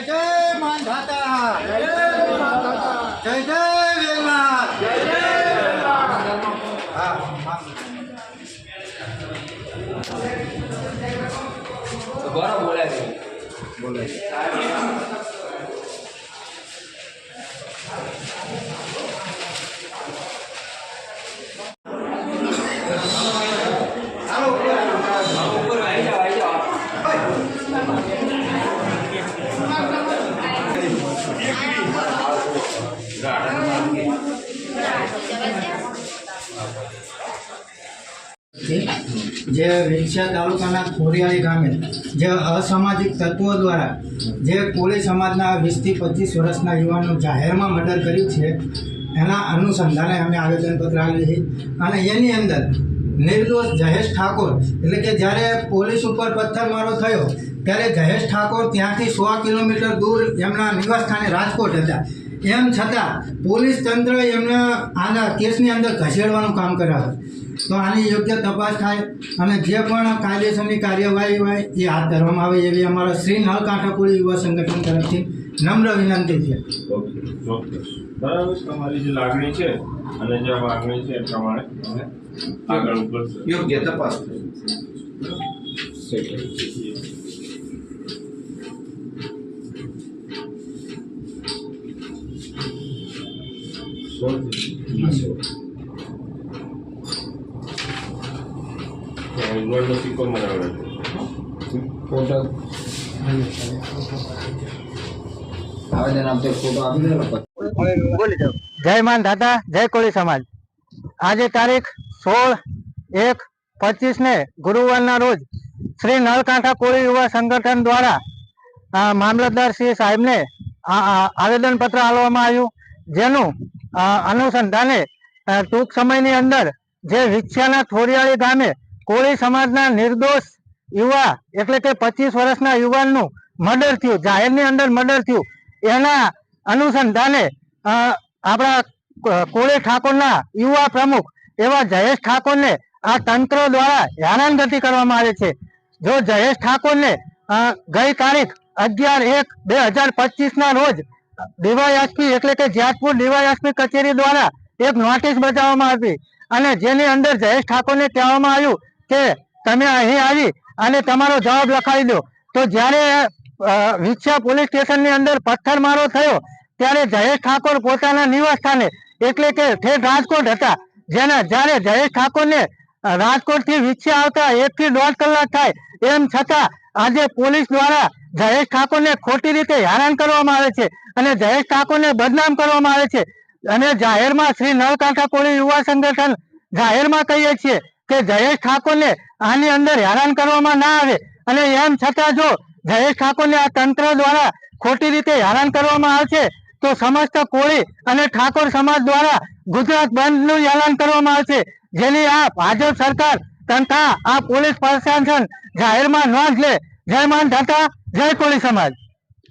જય જય માન દાતા જય જે વિંછિયા તાલુકાના ખોરિયાળી ગામે, જે અસામાજિક તત્વો દ્વારા, જે કોળી સમાજના વીસથી પચીસ વર્ષના યુવાનનું જાહેરમાં મર્ડર કર્યું છે, એના અનુસંધાને અમે આવેદનપત્ર આપી છે. અને એની અંદર નિર્દોષ જહેશ ઠાકોર, એટલે કે જ્યારે પોલીસ ઉપર પથ્થરમારો થયો, ત્યારે જહેશ ઠાકોર ત્યાંથી સો કિલોમીટર દૂર એમના નિવાસસ્થાને રાજકોટ હતા. એમ છતાં પોલીસ તંત્ર એમને આના કેસની અંદર ઘસેડવાનું કામ કરાવે તો આની યોગ્ય તપાસ થાય અને જે પણ કાયદેસરની કાર્યવાહી હોય એ હાથ ધરવામાં આવે એવી અમારા શ્રી નળકાંઠાપુરી યુવા સંગઠન તરફથી નમ્ર વિનંતી છે. બરાબર તમારી જે લાગણી છે અને જે માગણી છે એ પ્રમાણે અમે આગળ ઉપર યોગ્ય તપાસ. થઈ ઇંગ્લેન્ડનો સિક્કો મનાવડે ફોટો આવેદન આપતો ફોટો આપી દેલો પછી જય માન દાદા, જય કોળી સમાજ. આજે તારીખ સોળ એક પચીસ ને ગુરુવારના રોજ શ્રી નળકાંઠા કોળી યુવા સંગઠન દ્વારા મામલતદાર શ્રી આવેદન આવેદનપત્ર આપવામાં આવ્યું, જેનું અનુસંધાને ટૂંક સમયની અંદર જે વિછિયાના થોરિયાળી ગામે કોળી સમાજના નિર્દોષ યુવા એટલે કે પચીસ વર્ષના યુવાનનું મર્ડર થયું, જાહેરની અંદર મર્ડર થયું, એના અનુસંધાને આપણા કોળી ઠાકોરના યુવા પ્રમુખ એવા જયેશ ઠાકોરને આ તંત્ર દ્વારા હેરાનગતિ કરવામાં આવે છે. જો જયેશ ઠાકોરને ગઈ તારીખ અગિયાર એક બે હજાર પચીસના રોજ ડીવાયએસપી એટલે કે જેતપુર ડીવાયએસપી કચેરી દ્વારા એક નોટિસ બજાવવામાં આવી અને જેની અંદર જયેશ ઠાકોરને કહેવામાં આવ્યું કે તમે અહીં આવી અને તમારો જવાબ લખાવી દો. તો જ્યારે અ, વિછિયા પોલીસ સ્ટેશનની અંદર પથ્થરમારો થયો ત્યારે જયેશ ઠાકોર પોતાના નિવાસ સ્થાને એટલે કે ઠેઠ રાજકોટ હતા. જેના જ્યારે જયેશ ઠાકોરને રાજકોટથી વિછિયા આવતા એક થી દોઢ કલાક થાય એમ છતાં આજે પોલીસ દ્વારા જયેશ ઠાકોરને ખોટી રીતે હેરાન કરવામાં આવે છે અને જયેશ ઠાકોરને બદનામ કરવામાં આવે છે. અને જાહેરમાં શ્રી નળકાંઠા કોળી યુવા સંગઠન જાહેરમાં કહીએ છીએ કે જયેશ ઠાકોરને આની અંદર હેરાન કરવામાં ના આવે. અને એમ છતાં જો જયેશ ઠાકોરને આ તંત્ર દ્વારા ખોટી રીતે હેરાન કરવામાં આવશે તો સમસ્ત કોળી અને ઠાકોર સમાજ દ્વારા ગુજરાત બંધનું એલાન કરવામાં આવશે જેની આ ભાજપ સરકાર તથા આ પોલીસ પ્રશાસન જાહેરમાં નોંધ લે. જય માન દાતા જય કોળી સમાજ.